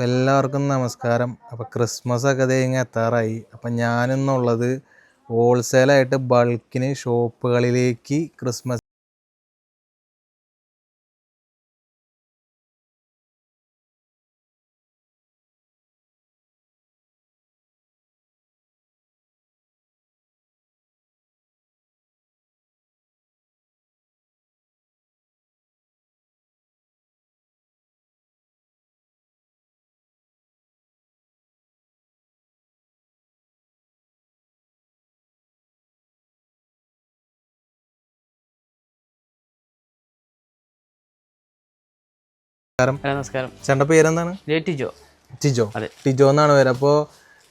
അപ്പം എല്ലാവർക്കും നമസ്കാരം. അപ്പം ക്രിസ്മസ് ഒക്കെ ഇങ്ങ് എത്താറായി. അപ്പം ഞാനിന്നുള്ളത് ഹോൾസെയിലായിട്ട് ബൾക്കിന് ഷോപ്പുകളിലേക്ക് ക്രിസ്മസ് ഹലോ, നമസ്കാരം. ചേട്ടന്റെ പേരെന്താണ്? ടിജോ. ടിജോ. ടിജോ എന്നാണ് പേര്. അപ്പോൾ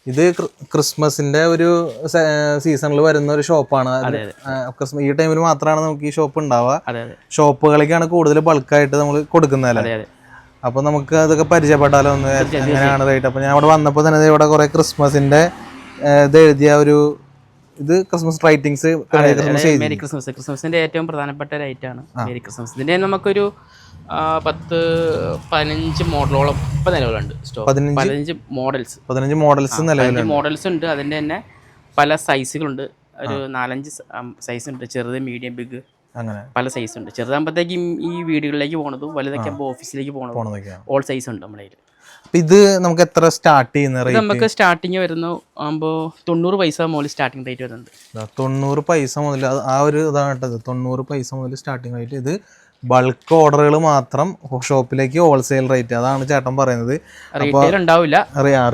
ഇത് ക്രി- ക്രിസ്മസിന്റെ ഒരു സീസണിൽ വരുന്ന ഒരു ഷോപ്പാണ്. ക്രിസ്മസ് ഈ ടൈമിൽ മാത്രമാണ് നമുക്ക് ഈ ഷോപ്പ് ഉണ്ടാവുക. ഷോപ്പുകളിലേക്കാണ് കൂടുതൽ ബൾക്കായിട്ട് നമ്മൾ കൊടുക്കുന്നതല്ലേ അപ്പൊ നമുക്ക് അതൊക്കെ പരിചയപ്പെട്ടാലോ ഒന്ന്. എങ്ങനെയാണ് റേറ്റ് അപ്പൊ ഞാൻ അവിടെ വന്നപ്പോൾ തന്നെ ഇവിടെ കുറെ ക്രിസ്മസിന്റെ ഇത് എഴുതിയ ഒരു ഇത് ക്രിസ്മസ് റൈറ്റിംഗ്സ് ക്രിസ്മസ് ക്രിസ്മസ്. ക്രിസ്മസിന്റെ ഏറ്റവും പ്രധാനപ്പെട്ട ഒരു ഐറ്റാണ് ക്രിസ്മസ്. ഇതിന്റെ നമുക്കൊരു പത്ത് പതിനഞ്ച് മോഡലോളം ഇപ്പം നിലവിലുണ്ട്. സ്റ്റോക്ക് പതിനഞ്ച്? മോഡൽസ്. പതിനഞ്ച് മോഡൽസ് പതിനഞ്ച് മോഡൽസ് ഉണ്ട് അതിന്റെ തന്നെ പല സൈസുകളുണ്ട്. ഒരു നാലഞ്ച് സൈസ് ഉണ്ട് ചെറുത് മീഡിയം ബിഗ് അങ്ങനെ. പല സൈസ് ഉണ്ട് ചെറുതാകുമ്പോഴത്തേക്കും ഈ വീടുകളിലേക്ക് പോണതും വലുതൊക്കെ ആകുമ്പോൾ ഓഫീസിലേക്ക് പോണതും ഓൾ സൈസ് ഉണ്ട് നമ്മുടെ കയ്യിൽ. ഇത് നമുക്ക് എത്ര സ്റ്റാർട്ട് ചെയ്യുന്ന നമുക്ക് സ്റ്റാർട്ടിങ് വരുന്നു ആകുമ്പോൾ തൊണ്ണൂറ് പൈസ മുതൽ സ്റ്റാർട്ടിംഗ് റേറ്റ് വരുന്നുണ്ട്. തൊണ്ണൂറ് പൈസ മുതൽ ആ ഒരു ഇതാണ് കേട്ടത്. തൊണ്ണൂറ് പൈസ മുതൽ സ്റ്റാർട്ടിങ് റേറ്റ് ഇത് ബൾക്ക് ഓർഡറുകൾ മാത്രം ഷോപ്പിലേക്ക് ഹോൾസെയിൽ റേറ്റ് അതാണ് ചേട്ടൻ പറയുന്നത്.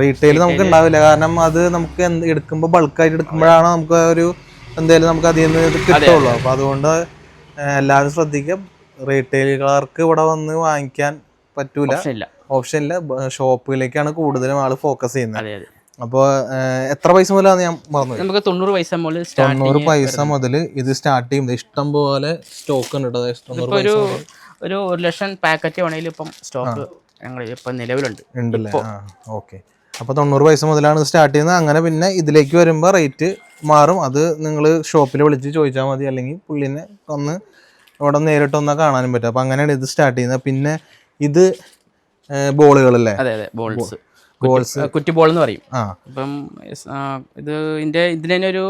റീറ്റെയിൽ നമുക്ക് ഉണ്ടാവില്ല. കാരണം അത് നമുക്ക് എടുക്കുമ്പോൾ ബൾക്കായിട്ട് എടുക്കുമ്പോഴാണ് നമുക്ക് ഒരു എന്തായാലും നമുക്ക് അതിൽ നിന്ന് കിട്ടുള്ളൂ. അപ്പോൾ അതുകൊണ്ട് എല്ലാവരും ശ്രദ്ധിക്കുക. റീറ്റെയിലുകാർക്ക് ഇവിടെ വന്ന് വാങ്ങിക്കാൻ പറ്റൂല. ഓപ്ഷൻ ഇല്ല. ഷോപ്പിലേക്കാണ് കൂടുതലും ആൾ ഫോക്കസ് ചെയ്യുന്നത്. അപ്പോൾ എത്ര പൈസ മുതലാണ് ഞാൻ മറന്നു നമുക്ക് തൊണ്ണൂറ് പൈസ മുതൽ തൊണ്ണൂറ് പൈസ മുതൽ ഇത് സ്റ്റാർട്ട് ചെയ്യുന്നത് ഇഷ്ടം പോലെ സ്റ്റോക്ക് ഉണ്ട് കേട്ടോ ഒരു ഒരു ഒരു ലക്ഷം പാക്കറ്റ് വേണമെങ്കിൽ ഇപ്പം സ്റ്റോക്ക് ഞങ്ങൾ ഇപ്പം നിലവിലുണ്ട്. ഉണ്ടല്ലേ? ഓക്കെ അപ്പോൾ തൊണ്ണൂറ് പൈസ മുതലാണ് സ്റ്റാർട്ട് ചെയ്യുന്നത്. അങ്ങനെ പിന്നെ ഇതിലേക്ക് വരുമ്പോൾ റേറ്റ് മാറും. അത് നിങ്ങൾ ഷോപ്പിൽ വിളിച്ച് ചോദിച്ചാൽ മതി. അല്ലെങ്കിൽ പുള്ളിനെ ഒന്ന് ഇവിടെ നേരിട്ട് ഒന്നാ കാണാനും പറ്റും. അപ്പോൾ അങ്ങനെയാണ് ഇത് സ്റ്റാർട്ട് ചെയ്യുന്നത്. പിന്നെ ഇത് ബോളുകളല്ലേ അതെ അതെ. ബോൾസ് ബോൾസ് കുറ്റി ബോൾ എന്ന് പറയും. അപ്പം ഇത് ഇതിന്റെ ഇതിന് തന്നെ ഒരു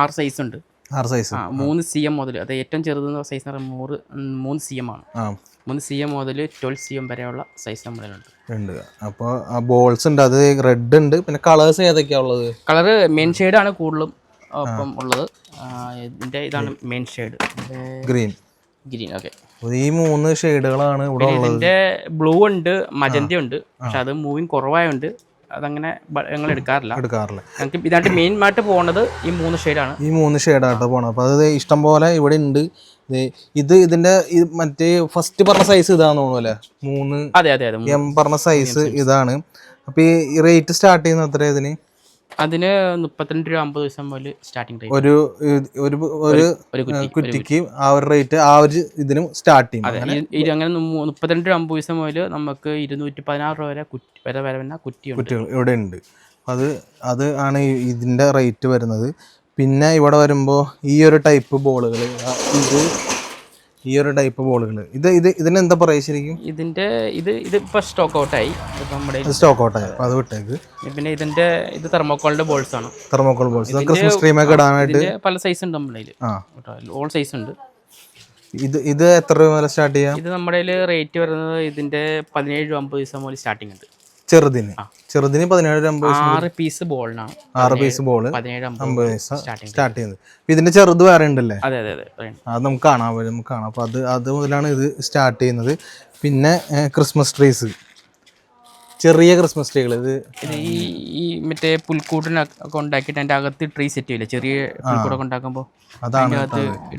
ആറ് സൈസ് ഉണ്ട്. ആറ് സൈസ് മൂന്ന് സി എം മുതൽ അത് ഏറ്റവും ചെറുത് സൈസ് എന്ന് പറയുമ്പോൾ മൂന്ന് മൂന്ന് സി എം ആണ്. മൂന്ന് സി എം മുതൽ ട്വൽവ് സി എം വരെയുള്ള സൈസ് നമ്മളിലുണ്ട് ഉണ്ട്. അപ്പോൾ ബോൾസ് ഉണ്ട്. അത് റെഡ് ഉണ്ട്. പിന്നെ കളേഴ്സ് ഏതൊക്കെയാ ഉള്ളത്? കളർ മെയിൻ ഷെയ്ഡാണ് കൂടുതലും ഒപ്പം ഉള്ളത്. ഇതിന്റെ ഇതാണ് main shade green green okay. ഈ മൂന്ന് ഷെയ്ഡുകളാണ് ഇവിടെ ഇതിന്റെ ബ്ലൂ ഉണ്ട് മജന്ത ഉണ്ട് പക്ഷെ അത് മൂവിങ് കുറവായുണ്ട് അതങ്ങനെ ഞങ്ങൾ എടുക്കാറില്ല. എടുക്കാറില്ല. ഞങ്ങൾക്ക് ഇതായിട്ട് മെയിൻ ആയിട്ട് പോകുന്നത് ഈ മൂന്ന് ഷെയ്ഡാണ്. ഈ മൂന്ന് ഷെയ്ഡായിട്ട് പോകണം അപ്പോൾ അത് ഇഷ്ടം പോലെ ഇവിടെ ഉണ്ട്. ഇത് ഇതിന്റെ മറ്റേ ഫസ്റ്റ് പറഞ്ഞ സൈസ് ഇതാന്ന് തോന്നുന്നു അല്ലേ? മൂന്ന് അതെ അതെ അതെ. എം പറഞ്ഞ സൈസ് ഇതാണ്. അപ്പോൾ ഈ റേറ്റ് സ്റ്റാർട്ട് ചെയ്യുന്ന എത്ര ഇതിന്? അതിന് മുപ്പത്തിരണ്ട് രൂപ അമ്പത് ദിവസം മുതൽ സ്റ്റാർട്ടിംഗ് റേറ്റ് ഒരു ഒരു ഒരു കുറ്റിക്ക് ആ ഒരു റേറ്റ് ആ ഒരു ഇതിനും സ്റ്റാർട്ട് ചെയ്യും. അതെ അങ്ങനെ മുപ്പത്തിരണ്ട് രൂപ അമ്പത് ദിവസം മുതൽ നമുക്ക് ഇരുന്നൂറ്റി പതിനാറ് രൂപ വരെ കുറ്റി വരെ വരെ വരുന്ന കുറ്റി കുറ്റികൾ ഇവിടെ ഉണ്ട്. അത് അത് ആണ് ഇതിന്റെ ഇതിന്റെ റേറ്റ് വരുന്നത്. പിന്നെ ഇവിടെ വരുമ്പോൾ ഈ ഒരു ടൈപ്പ് ബോളുകൾ ഇത് ഈ ഒരു ടൈപ്പ് ബോളുകൾ ഇത് ഇത് ഇതിന് എന്താ പറയുക ശരിക്കും? ഇതിന്റെ ഇത് ഇത് ഇപ്പൊ സ്റ്റോക്ക് ഔട്ടായി ആയി. നമ്മുടെ സ്റ്റോക്ക് ഔട്ടായി അപ്പോൾ അത് വിട്ടേക്ക്. പിന്നെ ഇതിന്റെ ഇത് തെർമോക്കോളിന്റെ ബോൾസ് ആണ്. തെർമോക്കോൾ ബോൾസ് ക്രിസ്മസ് ട്രീമൊക്കെ ഇടാനായിട്ട് ഇതിന്റെ പല സൈസ് ഉണ്ട് നമ്മുടെ. ഓൾ സൈസ് ഉണ്ട്. ഇത് ഇത് എത്ര രൂപ മുതൽ സ്റ്റാർട്ട് ചെയ്യാം? ഇത് നമ്മുടെ റേറ്റ് വരുന്നത് ഇതിന്റെ പതിനേഴ് അമ്പത് ദിവസം മുതൽ സ്റ്റാർട്ടിംഗ് ഉണ്ട്. ചെറുതിന്. ചെറുതിന് പതിനേഴ് അമ്പത് ആറ് പീസ് ബോളിനാണ് ആറ് പീസ് ബോൾ അമ്പത് പൈസ സ്റ്റാർട്ട് ചെയ്യുന്നത്. ഇതിന്റെ ചെറുത് വേറെ ഉണ്ടല്ലേ? അതെ നമുക്ക് കാണാൻ പറ്റും നമുക്ക് കാണാം. അപ്പൊ അത് അത് മുതലാണ് ഇത് സ്റ്റാർട്ട് ചെയ്യുന്നത്. പിന്നെ ക്രിസ്മസ് ട്രീസ് ചെറിയ ക്രിസ്മസ് ട്രീകൾ ഇത് ഈ മറ്റേ പുൽക്കൂട്ടിനൊക്കെ ഉണ്ടാക്കിയിട്ട് അതിന്റെ അകത്ത് ട്രീ സെറ്റ് ചെയ്യില്ല ചെറിയ പുൽക്കൂടൊക്കെ ഉണ്ടാക്കുമ്പോൾ അതാണ്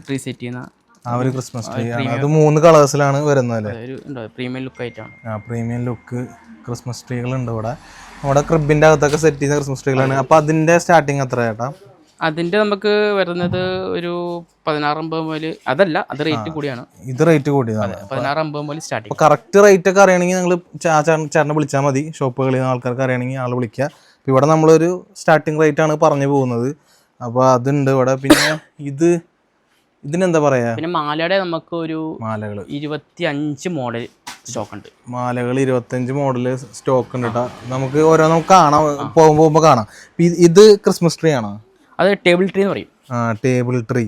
ട്രീ സെറ്റ് ചെയ്യുന്ന ആ ഒരു ക്രിസ്മസ് ട്രീ ആണ്. അത് മൂന്ന് കളേഴ്സിലാണ് വരുന്നത് അല്ലേ? ഉണ്ടോ പ്രീമിയം ലുക്ക് ആയിട്ടാണ്. ആ പ്രീമിയം ലുക്ക് ക്രിസ്മസ് ട്രീകളുണ്ട് ഇവിടെ. നമ്മുടെ ക്രിബിന്റെ അകത്തൊക്കെ സെറ്റ് ചെയ്യുന്ന ക്രിസ്മസ് ട്രീകളാണ് അപ്പോൾ അതിന്റെ സ്റ്റാർട്ടിങ് എത്ര ചേട്ടാ അതിന്റെ നമുക്ക് വരുന്നത് ഒരു പതിനാറ് അമ്പത് മുതൽ അതല്ല അത് റേറ്റ് കൂടിയാണ്. ഇത് റേറ്റ് കൂടിയതാണ്. പതിനാറ് അമ്പത് മുതൽ സ്റ്റാർട്ടിങ് കറക്റ്റ് റേറ്റ് ഒക്കെ അറിയണമെങ്കിൽ നിങ്ങൾ ചേട്ടനെ വിളിച്ചാൽ മതി. ഷോപ്പുകളിൽ നിന്ന് ആൾക്കാർക്ക് അറിയണമെങ്കിൽ ആൾ വിളിക്കുക. ഇവിടെ നമ്മളൊരു സ്റ്റാർട്ടിങ് റേറ്റ് ആണ് പറഞ്ഞു പോകുന്നത്. അപ്പോൾ അതുണ്ട് ഇവിടെ. പിന്നെ ഇത് ഇതിനെന്താ പറയാ? പിന്നെ മാലയുടെ നമുക്ക് ഒരു മാലകൾ ഇരുപത്തി അഞ്ച് മോഡൽ സ്റ്റോക്ക് ഉണ്ട് മാലകൾ ഇരുപത്തഞ്ച് മോഡൽ സ്റ്റോക്ക് ഉണ്ട് കേട്ടോ നമുക്ക് ഓരോന്നും കാണാം പോകുമ്പോൾ പോകുമ്പോൾ കാണാം. ഇത് ക്രിസ്മസ് ട്രീ ആണോ? അത് ടേബിൾ ട്രീ എന്ന് പറയും. ആ ടേബിൾ ട്രീ.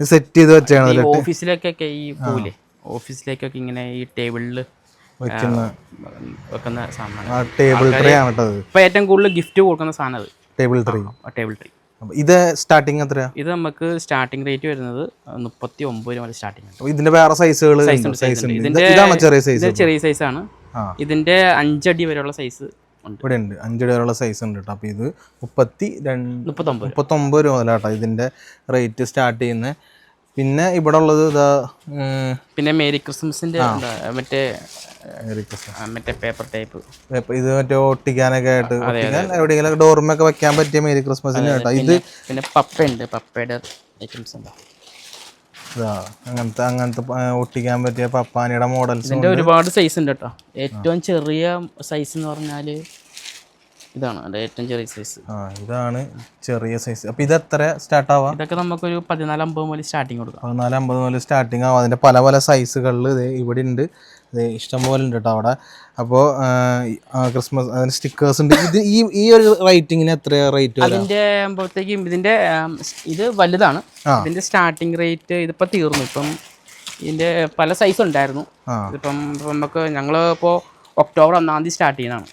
സെറ്റ് ചെയ്ത് വെച്ചാണ് ഓഫീസിലേക്കൊക്കെ ഈ പോലെ ഓഫീസിലേക്കൊക്കെ ഇങ്ങനെ ഈ ടേബിളിൽ വെക്കുന്ന വെക്കുന്ന സാധനമാണ് ആ ടേബിൾ ട്രീ ആണ് കേട്ടോ ഇപ്പോ ഏറ്റവും കൂടുതൽ ഗിഫ്റ്റ് കൊടുക്കുന്ന സാധനം അത്. Table tree. Table tree. ഇത് സ്റ്റാർട്ടിങ് എത്രയാ? ഇത് നമുക്ക് സ്റ്റാർട്ടിംഗ് റേറ്റ് വരുന്നത് മുപ്പത്തി ഒമ്പത് രൂപ സ്റ്റാർട്ടിംഗ് ഇതിന്റെ വേറെ സൈസുകൾ Size സൈസ് ചെറിയ സൈസ് ആണ്. ചെറിയ. ഇതിന്റെ അഞ്ചടി വരെയുള്ള സൈസ് ഇവിടെ ഉണ്ട്. അഞ്ചടി വരെയുള്ള സൈസ് ഉണ്ട് കേട്ടോ അപ്പൊ ഇത് മുപ്പത്തി രണ്ട് മുപ്പത്തൊമ്പത് മുപ്പത്തൊമ്പത് രൂപ മുതലാട്ടോ ഇതിന്റെ റേറ്റ് സ്റ്റാർട്ട് ചെയ്യുന്നത്. പിന്നെ ഇവിടെ ഉള്ളത് ഇതാ പിന്നെ മേരി ക്രിസ്മസിന്റെ മറ്റേ. മറ്റേ പേപ്പർ ടൈപ്പ്. ഇത് മറ്റേ ഒട്ടിക്കാനൊക്കെ ആയിട്ട് എവിടെയെങ്കിലും ഡോർമൊക്കെ വെക്കാൻ പറ്റിയ മേരി ക്രിസ്മസിന് കേട്ടോ. ഇത് പിന്നെ പപ്പയുണ്ട് പപ്പയുടെ ഐറ്റംസ് ഉണ്ട്? അങ്ങനത്തെ അങ്ങനത്തെ ഒട്ടിക്കാൻ പറ്റിയ പപ്പാനിയുടെ മോഡൽസ് ഒരുപാട് സൈസ് ഉണ്ട് കേട്ടോ. ഏറ്റവും ചെറിയ സൈസ് എന്ന് പറഞ്ഞാൽ ഇതാണ് അതിന്റെ ഏറ്റവും ചെറിയ സൈസ് ആ ഇതാണ് ചെറിയ സൈസ് അപ്പൊ ഇത് എത്ര സ്റ്റാർട്ട് ആവാം? ഇതൊക്കെ നമുക്കൊരു പതിനാല് അമ്പത് മുതൽ സ്റ്റാർട്ടിങ് കൊടുക്കാം. പതിനാല് അമ്പത് മുതൽ സ്റ്റാർട്ടിങ് ആവും. അതിന്റെ പല പല സൈസുകളിൽ ഇത് ഇവിടെ ഉണ്ട്. ഇത് ഇഷ്ടം പോലെ ഉണ്ട് കേട്ടോ അവിടെ. അപ്പോ ക്രിസ്മസ് അതിന് സ്റ്റിക്കേഴ്സ് ഉണ്ട്. ഇത് ഈ ഈ ഒരു റേറ്റിങ്ങിന് എത്ര റേറ്റ് അതിന്റെ ആകുമ്പോഴത്തേക്കും ഇതിന്റെ ഇത് വലുതാണ്. ഇതിന്റെ സ്റ്റാർട്ടിംഗ് റേറ്റ് ഇതിപ്പോ തീർന്നു. ഇപ്പം ഇതിന്റെ പല സൈസ് ഉണ്ടായിരുന്നു. ഇപ്പം നമുക്ക് ഞങ്ങൾ ഇപ്പോൾ ഒക്ടോബർ ഒന്നാം തീയതി സ്റ്റാർട്ട് ചെയ്യുന്നതാണ്.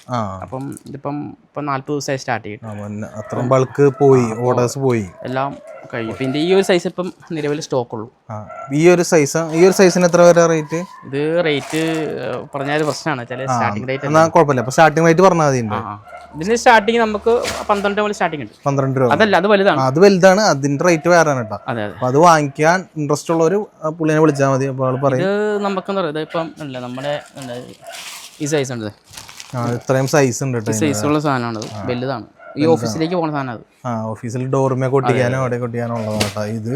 അപ്പം ഇതിപ്പം ഇപ്പം നാല്പത് ദിവസമായി സ്റ്റാർട്ട് ചെയ്യും. അത്രയും ബൾക്ക് പോയി ഓർഡേഴ്സ് പോയി. എല്ലാം കഴിയും പിന്നെ ഈ ഒരു സൈസ് ഇപ്പം നിലവിൽ സ്റ്റോക്ക് ഉള്ളൂ. ഈ ഒരു സൈസ് ഈ ഒരു സൈസിന് എത്ര വരെ റേറ്റ് ഇത് റേറ്റ് പറഞ്ഞാൽ പ്രശ്നമാണ്. ചില സ്റ്റാർട്ടിംഗ് റേറ്റ് എന്നാൽ കുഴപ്പമില്ല. അപ്പോൾ സ്റ്റാർട്ടിംഗ് റേറ്റ് പറഞ്ഞാൽ മതി ഇതിന് ആ സ്റ്റാർട്ടിങ് നമുക്ക് പന്ത്രണ്ട് രൂപ സ്റ്റാർട്ടിംഗ് ഉണ്ട്. പന്ത്രണ്ട് രൂപ. അതല്ല അത് വലുതാണ്. അത് വലുതാണ്. അതിന്റെ റേറ്റ് വേറെ കേട്ടോ. അതെ അതെ. അപ്പോൾ അത് വാങ്ങിക്കാൻ ഇൻട്രസ്റ്റ് ഉള്ള ഒരു പുള്ളിനെ വിളിച്ചാൽ മതി. അപ്പോൾ പറയും. ഇത് നമുക്കെന്താ പറയുക ഇതിപ്പം അല്ല നമ്മുടെ ഈ സൈസ് ഉണ്ട് ഇത്രയും സൈസ് ഉണ്ട് സൈസ് ഉള്ള സൈസുള്ള സാധനമാണ് അത്. വലുതാണ്. ഈ ഓഫീസിലേക്ക് പോകുന്ന സാധനം അത്. ആ ഓഫീസിൽ ഡോർമേ കൊട്ടിക്കാനോ അവിടെ കൊട്ടിക്കാനോ ഉള്ളതാണ് കേട്ടോ ഇത്.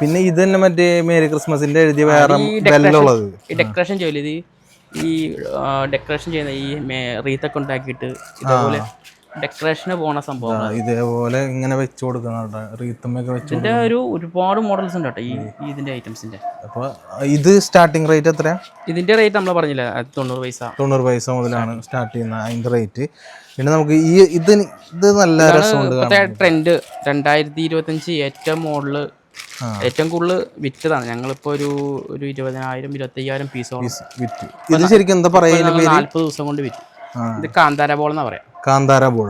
പിന്നെ ഇത് തന്നെ മറ്റേ മേരി ക്രിസ്മസിന്റെ എഴുതിയ വേറെ ബെല്ലുള്ളത്. ഈ ഡെക്കറേഷൻ ചെയ്യില്ല ഇത്. ഈ ഡെക്കറേഷൻ ചെയ്യുന്ന ഈ റീത്തൊക്കെ ഉണ്ടാക്കിയിട്ട് ഇതേപോലെ ഡെക്കറേഷന് പോണ സംഭവം ഇതേപോലെ ഇങ്ങനെ വെച്ച് കൊടുക്കുന്നുണ്ട് കേട്ടോ. റീത്തമ്മയൊക്കെ വെച്ച് ഇതിന്റെ ഒരു ഒരുപാട് മോഡൽസ് ഉണ്ട് കേട്ടോ ഈ ഇതിന്റെ ഐറ്റംസിന്റെ അപ്പോൾ ഇത് സ്റ്റാർട്ടിംഗ് റേറ്റ് എത്രയാ? ഇതിന്റെ റേറ്റ് നമ്മൾ പറഞ്ഞില്ല തൊണ്ണൂറ് പൈസ. തൊണ്ണൂറ് പൈസ മുതലാണ് സ്റ്റാർട്ട് ചെയ്യുന്നത് അതിന്റെ റേറ്റ് പിന്നെ നമുക്ക് ഈ ഇത് ഇത് നല്ല രസമുണ്ട് ട്രെൻഡ് രണ്ടായിരത്തി ഇരുപത്തഞ്ച് ഏറ്റവും മോഡൽ ഏറ്റവും കൂടുതൽ വിറ്റതാണ്. ഞങ്ങളിപ്പോ ഒരു ഒരു ഇരുപതിനായിരം ഇരുപത്തയ്യായിരം പീസോളം വിറ്റ്. ഇത് ശരിക്കും എന്താ പറയുക നാല്പത് ദിവസം കൊണ്ട് വിറ്റ്. ഇത് കാന്താര ബോൾ എന്നാ പറയാം. കാന്താര ബോൾ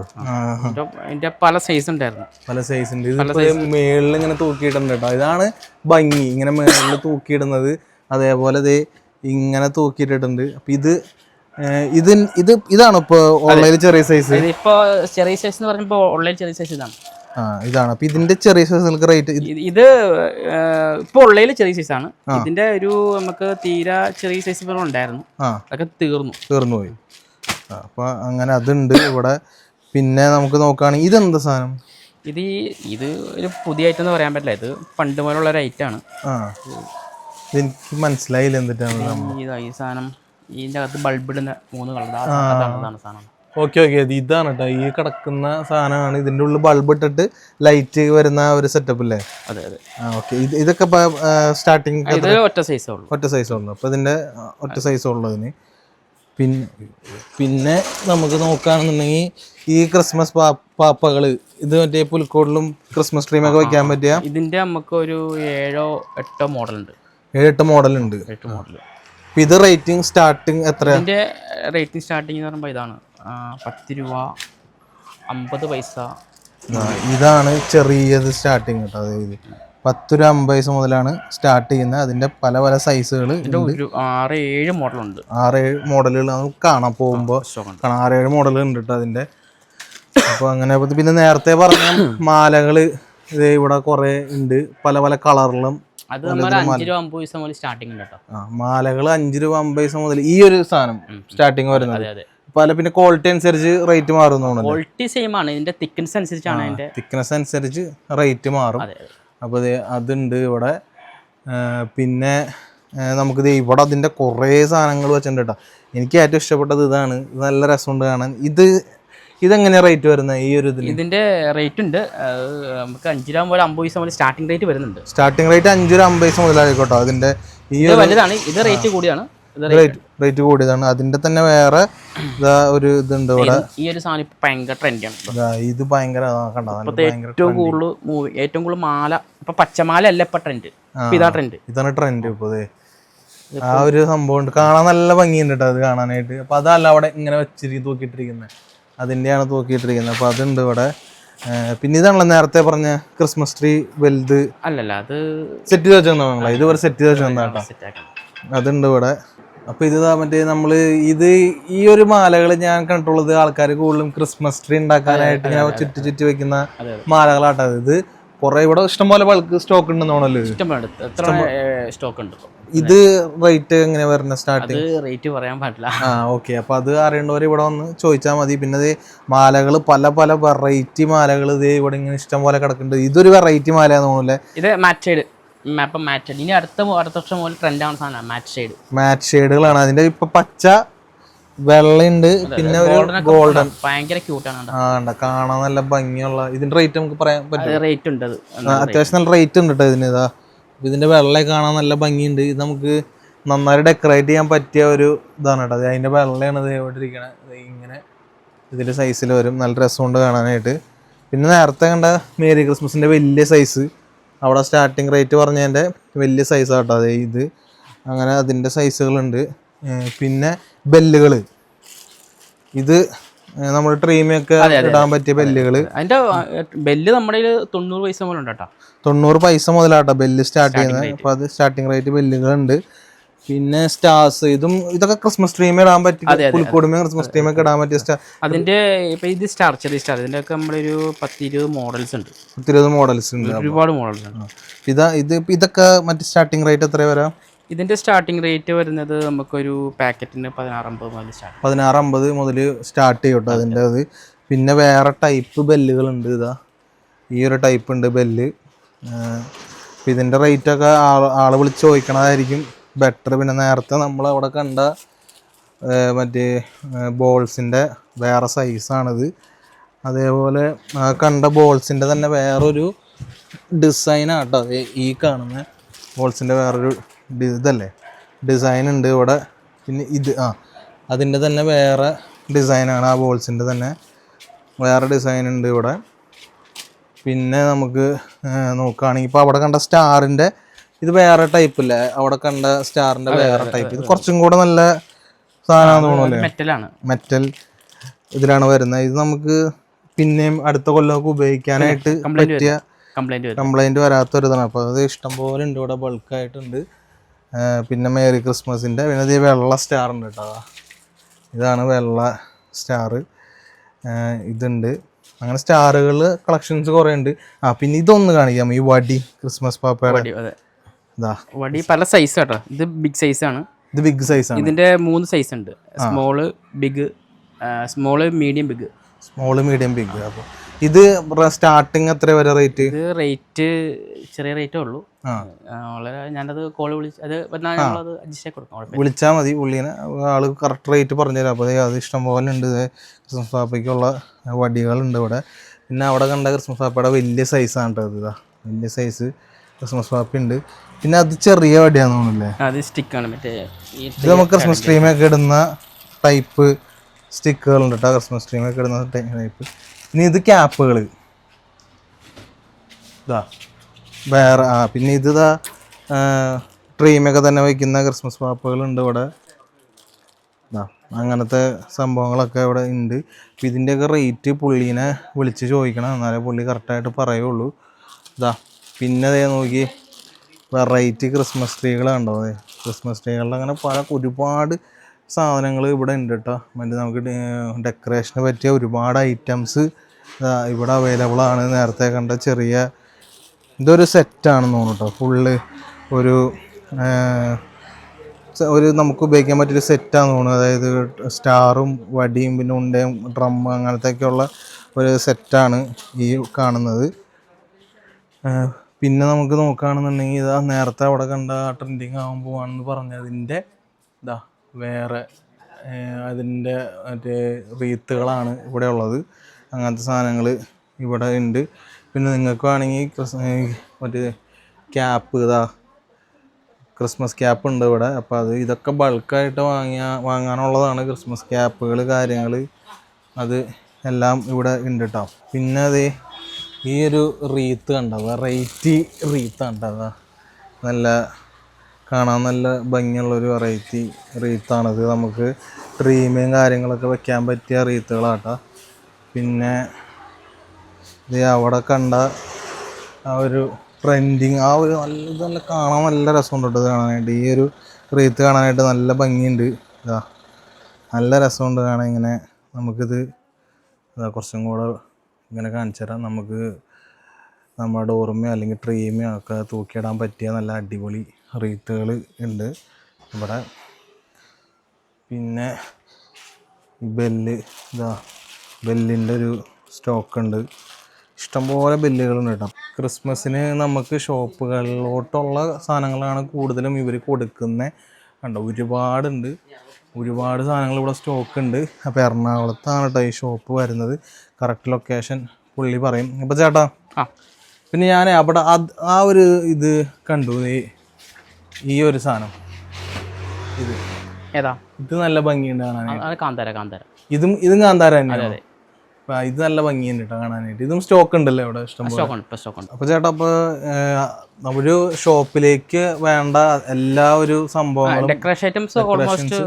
അതിന്റെ പല സൈസ് ഉണ്ടായിരുന്നു. പല സൈസ് ഉണ്ട്. ഇത് മേളിൽ ഇങ്ങനെ തൂക്കിയിട്ടുണ്ട് കേട്ടോ ഇതാണ് ഭംഗി. ഇങ്ങനെ മേളിൽ തൂക്കിയിടുന്നത്. അതേപോലെ ഇത് ഇങ്ങനെ തൂക്കിയിട്ടിട്ടുണ്ട്. അപ്പൊ ഇത് ഇത് ഇത് ഇതാണ് ഇപ്പൊ ഓൺലൈനിൽ ചെറിയ സൈസ് ഇതിപ്പോ ചെറിയ സൈസ് എന്ന് പറയുമ്പോൾ ഓൺലൈൻ ചെറിയ സൈസ് ഇതാണ്. ആ ഇതാണ്. അപ്പൊ ഇതിന്റെ ചെറിയ സൈസ് നിങ്ങൾക്ക് റേറ്റ് ഇത് ഇപ്പൊ ഉള്ളതിൽ ചെറിയ സൈസ് ആണ്. ഇതിന്റെ ഒരു നമുക്ക് തീരാ ചെറിയ സൈസ് ഉണ്ടായിരുന്നു. അതൊക്കെ തീർന്നു. തീർന്നു പോയി. ആ, അപ്പൊ അങ്ങനെ അതുണ്ട് ഇവിടെ. പിന്നെ നമുക്ക് നോക്കുകയാണെങ്കിൽ ഇതെന്താ സാധനം? ഇത് ഈ- ഇത് ഒരു പുതിയ ഐറ്റം എന്ന് പറയാൻ പറ്റില്ല. ഇത് പണ്ട് മുതലുള്ള ഒരു ഐറ്റം ആണ്. ആ. ഇതെനിക്ക് മനസ്സിലായില്ല എന്തിട്ടാണ് ഈ സാധനം. ഇതിന്റെ അകത്ത് ബൾബ് ഇടുന്ന മൂന്ന് കളർ സാധനം. Okay okay. അത് ഇതാണ് കേട്ടോ ഈ കിടക്കുന്ന സാധനമാണ്. ഇതിന്റെ ഉള്ളിൽ ബൾബ് ഇട്ടിട്ട് ലൈറ്റ് വരുന്ന ഒരു സെറ്റപ്പ് അല്ലേ അതെ അതെ. ആ ഓക്കെ. ഇത് ഇതൊക്കെ സ്റ്റാർട്ടിങ് ഒറ്റ സൈസ് ഉള്ളൂ. ഒറ്റ സൈസ് ഉള്ളു. അപ്പോൾ ഇതിന്റെ ഒറ്റ സൈസ് ഉള്ളതിന് പിന്നെ പിന്നെ നമുക്ക് നോക്കുകയാണെന്നുണ്ടെങ്കിൽ ഈ ക്രിസ്മസ് പാപ്പകൾ ഇത് മറ്റേ പുൽക്കോടിലും ക്രിസ്മസ് ട്രീമൊക്കെ വെക്കാൻ പറ്റിയ? ഇതിന്റെ നമുക്ക് ഒരു ഏഴോ എട്ടോ മോഡൽ ഉണ്ട് ഏഴെട്ട് മോഡലുണ്ട്. എട്ട് മോഡൽ ഇത് റേറ്റിംഗ് സ്റ്റാർട്ടിങ് എത്ര ഇതിന്റെ റേറ്റിംഗ് സ്റ്റാർട്ടിംഗ് എന്ന് പറയുമ്പോൾ ഇതാണ്. പത്ത് രൂപ അമ്പത് പൈസ. ഇതാണ് ചെറിയത് സ്റ്റാർട്ടിങ് കേട്ടോ അതായത്. പത്ത് രൂപ അമ്പത് പൈസ മുതലാണ് സ്റ്റാർട്ട് ചെയ്യുന്നത്. അതിന്റെ പല പല സൈസുകൾ ആറ് ഏഴ് മോഡലുണ്ട്. ആറേഴ് മോഡലുകൾ കാണാൻ കാണാം പോകുമ്പോൾ ഉണ്ട്. കാണാം മോഡൽ ഉണ്ട് കേട്ടോ അതിന്റെ. അപ്പോൾ അങ്ങനെ പിന്നെ നേരത്തെ പറഞ്ഞ മാലകൾ ഇത് ഇവിടെ കുറേ ഉണ്ട്. പല പല കളറിലും അത് അഞ്ച് രൂപ അമ്പത് പൈസ മുതൽ സ്റ്റാർട്ടിംഗ് ഉണ്ട് കേട്ടോ മാലകൾ അഞ്ച് രൂപ അമ്പത് പൈസ മുതൽ ഈ ഒരു സാധനം സ്റ്റാർട്ടിങ് വരുന്നത്. പല പിന്നെ ക്വാളിറ്റി അനുസരിച്ച് റേറ്റ് മാറുന്നു ക്വാളിറ്റി സെയിം ആണ്. ഇതിന്റെ തിക്നെസ് അനുസരിച്ചാണ് തിക്നെസ് അനുസരിച്ച് റേറ്റ് മാറും. അപ്പോൾ അതുണ്ട് ഇവിടെ. പിന്നെ നമുക്ക് നമുക്കിത് ഇവിടെ അതിന്റെ കുറേ സാധനങ്ങൾ വെച്ചിട്ടുണ്ട് കേട്ടോ. എനിക്ക് ഏറ്റവും ഇഷ്ടപ്പെട്ടത് ഇതാണ്. ഇത് നല്ല രസമുണ്ട് കാണാൻ. ഇത് ഇതെങ്ങനെയാണ് റേറ്റ് വരുന്നത് ഈ ഒരു ഇതിൽ ഇതിന്റെ റേറ്റ് ഉണ്ട്. നമുക്ക് അഞ്ച് രൂപ മുതൽ അമ്പത് പൈസ മുതൽ സ്റ്റാർട്ടിംഗ് റേറ്റ് വരുന്നുണ്ട്. സ്റ്റാർട്ടിംഗ് റേറ്റ് അഞ്ച് രൂപ അമ്പത് പൈസ മുതലായിക്കോട്ടോ അതിന്റെ ഈ വലുതാണ്. ഇത് റേറ്റ് കൂടിയാണ്. റേറ്റ് കൂടിയതാണ്. അതിന്റെ തന്നെ വേറെ ഇതാ ഒരു ഇതുണ്ട് ഇവിടെ. ഈ ഒരു സാധനം ഇപ്പൊ ഭയങ്കര ട്രെൻഡാണ് ഇതാ ഇത് ഭയങ്കര ഏറ്റവും കൂടുതൽ മൂവി ഏറ്റവും കൂടുതൽ മാല ഇപ്പൊ പച്ചമാല അല്ല ഇപ്പൊ ട്രെൻഡ് ഇതാ ട്രെൻഡ് ഇതാണ് ട്രെൻഡ് ഇപ്പൊ. ആ ഒരു സംഭവം ഉണ്ട്. കാണാൻ നല്ല ഭംഗിയുണ്ട് കേട്ടോ അത് കാണാനായിട്ട്. അപ്പൊ അതല്ല അവിടെ ഇങ്ങനെ വെച്ചിരി തൂക്കിയിട്ടിരിക്കുന്നത് അതിന്റെയാണ് തൂക്കിയിട്ടിരിക്കുന്നത് അപ്പൊ അതുണ്ട് ഇവിടെ. പിന്നെ ഇതാണല്ലോ നേരത്തെ പറഞ്ഞ ക്രിസ്മസ് ട്രീ വലുത്. അല്ലല്ല അത് സെറ്റ് ചെയ്ത് വെച്ചാൽ ഇത് ഒരു സെറ്റ് ചെയ്ത് വെച്ചാൽ അതുണ്ട് ഇവിടെ. അപ്പൊ ഇത് മറ്റേ നമ്മൾ ഇത് ഈ ഒരു മാലകൾ ഞാൻ കണ്ടിട്ടുള്ളത് ആൾക്കാർ കൂടുതലും ക്രിസ്മസ് ട്രീ ഉണ്ടാക്കാനായിട്ട് ഞാൻ ചുറ്റി ചുറ്റി വെക്കുന്ന അതെ, മാലകളാട്ടോ ഇത്. കുറെ ഇവിടെ ഇഷ്ടംപോലെ ബൾക്ക് സ്റ്റോക്ക് ഉണ്ടെന്നാണല്ലോ സ്റ്റോക്ക് ഉണ്ട് ഇത് റേറ്റ് എങ്ങനെ വരുന്ന സ്റ്റാർട്ടിങ് റേറ്റ് പറയാൻ പാടില്ല. ആ ഓക്കെ അപ്പൊ അത് അറിയേണ്ടവർ ഇവിടെ വന്ന് ചോദിച്ചാൽ മതി. പിന്നെ ഇത് മാലകൾ പല പല വെറൈറ്റി മാലകൾ ഇത് ഇവിടെ ഇങ്ങനെ ഇഷ്ടം പോലെ കിടക്കുന്നുണ്ട്. ഇതൊരു വെറൈറ്റി മാലയാന്ന് തോന്നുന്നില്ലേ ഇത് മാറ്റ് ഷെയ്ഡ് അപ്പം മാറ്റ് ഇനി അടുത്ത അടുത്ത വർഷം മുതൽ ട്രെൻഡ് ആവുന്ന സാധനമാണ് മാറ്റ് ഷെയ്ഡ് മാറ്റ് ഷെയ്ഡുകളാണ് അതിന്റെ ഇപ്പൊ പച്ച വെള്ളയുണ്ട്. പിന്നെ ഒരു ഗോൾഡൻ ഭയങ്കര ക്യൂട്ടാണ് കാണാൻ നല്ല ഭംഗിയുള്ള ഇതിന്റെ റേറ്റ് നമുക്ക് പറയാൻ പറ്റും റേറ്റ് ഉണ്ട്. അത്യാവശ്യം നല്ല റേറ്റ് ഉണ്ട് കേട്ടോ ഇതിന്. ഇതാ. ഇതിന്റെ വെള്ള കാണാൻ നല്ല ഭംഗിയുണ്ട്. ഇത് നമുക്ക് നന്നായി ഡെക്കറേറ്റ് ചെയ്യാൻ പറ്റിയ ഒരു ഇതാണ് കേട്ടോ അതിന്റെ വെള്ളയാണ് ഇത് എവിടെ ഇരിക്കണത് ഇങ്ങനെ ഇതിന്റെ സൈസിൽ വരും. നല്ല രസമുണ്ട് കാണാനായിട്ട്. പിന്നെ നേരത്തെ കണ്ട മേരി ക്രിസ്മസിന്റെ വലിയ സൈസ് അവിടെ സ്റ്റാർട്ടിങ് റേറ്റ് പറഞ്ഞതിന്റെ വലിയ സൈസ് കേട്ടോ അതെ ഇത്. അങ്ങനെ അതിന്റെ സൈസുകളുണ്ട് പിന്നെ ബെല്ലുകൾ ഇത് നമ്മൾ ട്രീമൊക്കെ ഇടാൻ പറ്റിയ ബെല്ലുകൾ അതിന്റെ ബെല്ല് നമ്മുടെ തൊണ്ണൂറ് പൈസ കേട്ടോ. തൊണ്ണൂറ് പൈസ മുതലാട്ടോ ബെല്ല് സ്റ്റാർട്ട് ചെയ്യുന്നത്. അപ്പൊ അത് സ്റ്റാർട്ടിങ് റേറ്റ് ബെല്ലുകളുണ്ട് പിന്നെ സ്റ്റാർസ് ഇതും ഇതൊക്കെ ക്രിസ്മസ് ട്രീം ഇടാൻ പറ്റിയ പുൽക്കൂടുമേ ക്രിസ്മസ് ട്രീം ഒക്കെ ഇടാൻ പറ്റിയ സ്റ്റാർ അതിന്റെ ഇപ്പൊ ഇത് സ്റ്റാർ ചെറിയ സ്റ്റാർ ഇതിന്റെ ഒക്കെ നമ്മളൊരു ഒരു പത്ത് ഇരുപത് മോഡൽസ് ഉണ്ട്. പത്തിരുപത് മോഡൽസ് ഉണ്ട്. ഒരുപാട് മോഡൽസ് ഉണ്ട്. ഇതാ ഇത് ഇതൊക്കെ മറ്റേ സ്റ്റാർട്ടിംഗ് റേറ്റ് എത്ര വരാം? ഇതിന്റെ സ്റ്റാർട്ടിംഗ് റേറ്റ് വരുന്നത് നമുക്കൊരു പാക്കറ്റിന് പതിനാറമ്പത് മുതൽ സ്റ്റാർട്ട് പതിനാറ് അമ്പത് മുതൽ സ്റ്റാർട്ട് ചെയ്യട്ടോ അതിന്റെ അത്. പിന്നെ വേറെ ടൈപ്പ് ബെല്ലുകൾ ഉണ്ട് ഇതാ. ഈ ഒരു ടൈപ്പ് ഉണ്ട് ബെല്ല് ഇതിന്റെ റേറ്റൊക്കെ ആൾ ആൾ വിളിച്ച് ചോദിക്കണതായിരിക്കും. ബെറ്റർ പിന്നെ നേരത്തെ നമ്മൾ അവിടെ കണ്ട മറ്റേ ബോൾസിന്റെ വേറെ സൈസാണിത് അതേപോലെ കണ്ട ബോൾസിന്റെ തന്നെ വേറൊരു ഡിസൈനാണ് കേട്ടോ ഈ കാണുന്ന ബോൾസിന്റെ വേറൊരു ഇതല്ലേ? ഡിസൈൻ ഉണ്ട് ഇവിടെ. പിന്നെ ഇത് ആ അതിന്റെ തന്നെ വേറെ ഡിസൈനാണ് ആ ബോൾസിന്റെ തന്നെ. വേറെ ഡിസൈൻ ഉണ്ട് ഇവിടെ. പിന്നെ നമുക്ക് നോക്കുകയാണെങ്കിൽ ഇപ്പോൾ അവിടെ കണ്ട സ്റ്റാറിന്റെ ഇത് വേറെ ടൈപ്പ് ഇല്ലേ? അവിടെ കണ്ട സ്റ്റാറിന്റെ വേറെ ടൈപ്പ് ഇത് കുറച്ചും കൂടെ നല്ല സാധനമാണെന്ന് തോന്നുന്നു മെറ്റലാണ് മെറ്റൽ ഇതിലാണ് വരുന്നത്. ഇത് നമുക്ക് പിന്നെയും അടുത്ത കൊല്ലമൊക്കെ ഉപയോഗിക്കാനായിട്ട് പറ്റിയ കംപ്ലൈന്റ് വരും. കംപ്ലൈന്റ് വരാത്തൊരിതാണ്. അപ്പോൾ അത് ഇഷ്ടം പോലെ ഉണ്ട് ഇവിടെ ബൾക്കായിട്ടുണ്ട് പിന്നെ മേരി ക്രിസ്മസിന്റെ പിന്നെ ഇത് വെള്ള സ്റ്റാർ ഉണ്ട് കേട്ടോ. ഇതാണ് വെള്ള സ്റ്റാർ ഇതുണ്ട്. അങ്ങനെ സ്റ്റാറുകൾ കളക്ഷൻസ് കുറേ ഉണ്ട്. ആ പിന്നെ ഇതൊന്ന് കാണിക്കാം. ഈ വടി ക്രിസ്മസ് പാപ്പയുടെ. വടി പല സൈസ് കേട്ടോ ഇത് ബിഗ് സൈസ് ആണ്. ഇത് ബിഗ് സൈസ് ആണ്. ഇതിന്റെ മൂന്ന് സൈസ് ഉണ്ട്. Small big small medium big small medium big അപ്പോൾ ഇത് സ്റ്റാർട്ടിങ് എത്ര വരെ റേറ്റ് ഇത് റേറ്റ് ചെറിയ റേറ്റേ ഉള്ളൂ. വളരെ ഞാനത് കോൾ വിളിച്ച് അത് നമ്മളത് അഡ്ജസ്റ്റ് കൊടുക്കാം. വിളിച്ചാൽ മതി. പുള്ളീനെ ആൾ കറക്റ്റ് റേറ്റ് പറഞ്ഞുതരാം. അപ്പോൾ അത് ഇഷ്ടം പോലെ ഉണ്ട് ക്രിസ്മസ് പാപ്പയ്ക്കുള്ള വടികളുണ്ട് ഇവിടെ. പിന്നെ അവിടെ കണ്ട ക്രിസ്മസ് പാപ്പയുടെ വലിയ സൈസാണ് കേട്ടോ ഇത് ഇതാ വലിയ സൈസ് ക്രിസ്മസ് പാപ്പ ഉണ്ട് പിന്നെ അത് ചെറിയ വടിയാന്ന് തോന്നുന്നില്ലേ? അത് സ്റ്റിക്കാണ് മറ്റേ ഇത് നമുക്ക് ക്രിസ്മസ് ട്രീമൊക്കെ ഇടുന്ന ടൈപ്പ് സ്റ്റിക്കുകളുണ്ട് കേട്ടോ ക്രിസ്മസ് ട്രീമൊക്കെ ഇടുന്ന ടൈപ്പ് ഇനി ഇത് ക്യാപ്പുകൾ ഇതാ. വേറെ ആ പിന്നെ ഇത് ഇതാ ട്രീമൊക്കെ തന്നെ വയ്ക്കുന്ന ക്രിസ്മസ് പാപ്പുകളുണ്ട് ഇവിടെ. ഇതാ അങ്ങനത്തെ സംഭവങ്ങളൊക്കെ ഇവിടെ ഉണ്ട് അപ്പം ഇതിന്റെയൊക്കെ റേറ്റ് പുള്ളീനെ വിളിച്ച് ചോദിക്കണം. എന്നാലേ പുള്ളി കറക്റ്റായിട്ട് പറയുള്ളൂ. ഇതാ പിന്നെ അതേ നോക്കി വെറൈറ്റി ക്രിസ്മസ് ട്രീകൾ കണ്ടോ? ക്രിസ്മസ് ട്രീകളിൽ അങ്ങനെ പല ഒരുപാട് സാധനങ്ങൾ ഇവിടെ ഉണ്ട് കേട്ടോ മറ്റേ നമുക്ക് ഡെക്കറേഷന് പറ്റിയ ഒരുപാട് ഐറ്റംസ് ഇവിടെ അവൈലബിൾ ആണ്. നേരത്തെ കണ്ട ചെറിയ ഇതൊരു സെറ്റാണെന്ന് തോന്നുന്നു കേട്ടോ ഫുള്ള് ഒരു ഒരു നമുക്ക് ഉപയോഗിക്കാൻ പറ്റിയൊരു സെറ്റാന്ന് തോന്നുന്നു. അതായത് സ്റ്റാറും വടിയും പിന്നെ ഉണ്ടയും ഡ്രം അങ്ങനത്തെയൊക്കെയുള്ള ഒരു സെറ്റാണ് ഈ കാണുന്നത്. പിന്നെ നമുക്ക് നോക്കുകയാണെന്നുണ്ടെങ്കിൽ ഇതാ നേരത്തെ അവിടെ കണ്ട ട്രെൻഡിങ് ആകാൻ പോവാണെന്ന് പറഞ്ഞതിന്റെ ഇതാ വേറെ അതിന്റെ മറ്റേ റീത്തുകളാണ് ഇവിടെ ഉള്ളത്. അങ്ങനത്തെ സാധനങ്ങൾ ഇവിടെ ഉണ്ട്. പിന്നെ നിങ്ങൾക്ക് വേണമെങ്കിൽ മറ്റേ ക്യാപ്പ് ഇതാ ക്രിസ്മസ് ക്യാപ്പ് ഉണ്ട് ഇവിടെ. അപ്പോൾ അത് ഇതൊക്കെ ബൾക്കായിട്ട് വാങ്ങിയ വാങ്ങാനുള്ളതാണ് ക്രിസ്മസ് ക്യാപ്പുകൾ കാര്യങ്ങൾ. അത് എല്ലാം ഇവിടെ ഉണ്ട് കേട്ടോ. പിന്നെ അത് ഈ ഒരു റീത്ത് കണ്ടോ വെറൈറ്റി റീത്ത് കണ്ടോ നല്ല കാണാൻ നല്ല ഭംഗിയുള്ളൊരു വെറൈറ്റി റീത്താണിത്. നമുക്ക് ട്രീമയും കാര്യങ്ങളൊക്കെ വെക്കാൻ പറ്റിയ റീത്തുകളാട്ടോ. പിന്നെ ഇത് അവിടെ കണ്ട ആ ഒരു ട്രെൻഡിങ് ആ ഒരു നല്ല നല്ല കാണാൻ നല്ല രസമുണ്ട് ഇത് കാണാനായിട്ട്. ഈ ഒരു റീത്ത് കാണാനായിട്ട് നല്ല ഭംഗിയുണ്ട്. ഇതാ നല്ല രസമുണ്ട് കാണാൻ ഇങ്ങനെ. നമുക്കിത് ഇതാ കുറച്ചും കൂടെ ഇങ്ങനെ കാണിച്ചു തരാം നമുക്ക് നമ്മുടെ ഡോർമയോ അല്ലെങ്കിൽ ട്രീമയോ ഒക്കെ തൂക്കിയിടാൻ പറ്റിയ നല്ല അടിപൊളി റീത്തുകൾ ഉണ്ട്. ഇവിടെ പിന്നെ ബെല്ല് ഇതാ ബെല്ലിന്റെ ഒരു സ്റ്റോക്ക് ഉണ്ട്. ഇഷ്ടംപോലെ ബെല്ലുകളുണ്ട് കേട്ടോ. ക്രിസ്മസിന് നമുക്ക് ഷോപ്പുകളിലോട്ടുള്ള സാധനങ്ങളാണ് കൂടുതലും ഇവർ കൊടുക്കുന്നത്. കണ്ടോ ഒരുപാടുണ്ട്. ഒരുപാട് സാധനങ്ങൾ ഇവിടെ സ്റ്റോക്ക് ഉണ്ട്. അപ്പോൾ എറണാകുളത്താണ് കേട്ടോ ഈ ഷോപ്പ് വരുന്നത്. കറക്റ്റ് ലൊക്കേഷൻ പുള്ളി പറയും. അപ്പോൾ ചേട്ടാ ആ. പിന്നെ ഞാൻ അവിടെ ആ ഒരു ഇത് കണ്ടു. ഈ ഈ ഒരു സാധനം. ഇത്. ഏതാ? ഇത് നല്ല ഭംഗിയുണ്ട് കാണാൻ. കാന്താര കാന്താര. ഇതും ഇതും കാന്താര തന്നെയാണ്? ഇത് നല്ല ഭംഗിയുണ്ട് കേട്ടോ കാണാനായിട്ട്. ഇതും സ്റ്റോക്ക് ഉണ്ടല്ലോ ഇവിടെ ഇഷ്ടം സ്റ്റോക്ക് ഉണ്ട് സ്റ്റോക്ക് ഉണ്ട്. അപ്പൊ ചേട്ടാ അപ്പൊ നമ്മളൊരു ഒരു ഷോപ്പിലേക്ക് വേണ്ട എല്ലാ ഒരു സംഭവങ്ങളും decoration items almost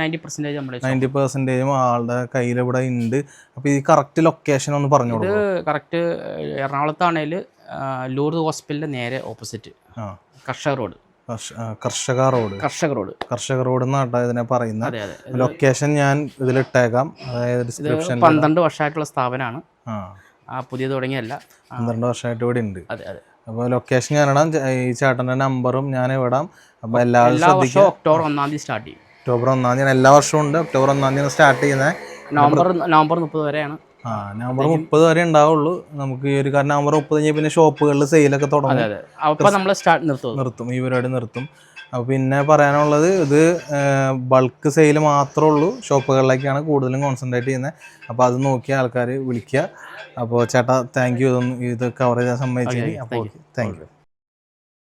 ninety percentage നമ്മുടെ നയന്റി പെർസെന്റേജും ആളുടെ കയ്യിൽ ഇവിടെ ഉണ്ട് അപ്പൊ ഈ കറക്റ്റ് ലൊക്കേഷൻ ഒന്ന് പറഞ്ഞു ഇത് കറക്റ്റ് എറണാകുളത്താണേൽ ലൂർദ് ഹോസ്പിറ്റലിന്റെ നേരെ ഓപ്പോസിറ്റ് കർഷക റോഡ് കർഷക റോഡ് കർഷക റോഡ് കർഷക റോഡ് എന്നാട്ടാ ഇതിനെ പറയുന്ന ലൊക്കേഷൻ ഞാൻ ഇതിലിട്ടേക്കാം. അതായത് ഡിസ്ക്രിപ്ഷൻ പന്ത്രണ്ട് വർഷമായിട്ടുള്ള സ്ഥാപനമാണ്. ആ. പുതിയ തുടങ്ങിയല്ല പന്ത്രണ്ട് വർഷമായിട്ട് ഇവിടെ ഉണ്ട്. അതെ അതെ. അപ്പോൾ ലൊക്കേഷൻ ഞാൻ ഇടാം. ഈ ചേട്ടന്റെ നമ്പറും ഞാൻ ഇടാം അപ്പോൾ എല്ലാവരും എല്ലാ ശ്രദ്ധിക്കുക. വർഷവും ഒക്ടോബർ ഒന്നാം തീയതി സ്റ്റാർട്ട് ചെയ്യും. ഒക്ടോബർ ഒന്നാം തീയതി. എല്ലാ വർഷവും ഉണ്ട്. ഒക്ടോബർ ഒന്നാം തീയതി സ്റ്റാർട്ട് ചെയ്യുന്നത് നവംബർ നവംബർ മുപ്പത് വരെയാണ്. ആ നവംബർ മുപ്പത് വരെ ഉണ്ടാവുള്ളൂ. നമുക്ക് ഈ ഒരു കാരണം നവംബർ മുപ്പത് കഴിഞ്ഞാൽ പിന്നെ ഷോപ്പുകളിൽ സെയിലൊക്കെ തുടങ്ങും. അപ്പോൾ നമ്മൾ സ്റ്റാർട്ട് നിർത്തും നിർത്തും. ഈ പരിപാടി നിർത്തും. അപ്പോൾ പിന്നെ പറയാനുള്ളത് ഇത് ബൾക്ക് സെയിൽ മാത്രമേ ഉള്ളൂ ഷോപ്പുകളിലേക്കാണ് കൂടുതലും കോൺസെൻട്രേറ്റ് ചെയ്യുന്നത്. അപ്പോൾ അത് നോക്കി ആൾക്കാർ വിളിക്കുക. അപ്പോൾ ചേട്ടാ താങ്ക് യു ഇതൊന്ന് ഇത് കവർ ചെയ്യാൻ സമ്മതിച്ചു അപ്പോൾ താങ്ക് യു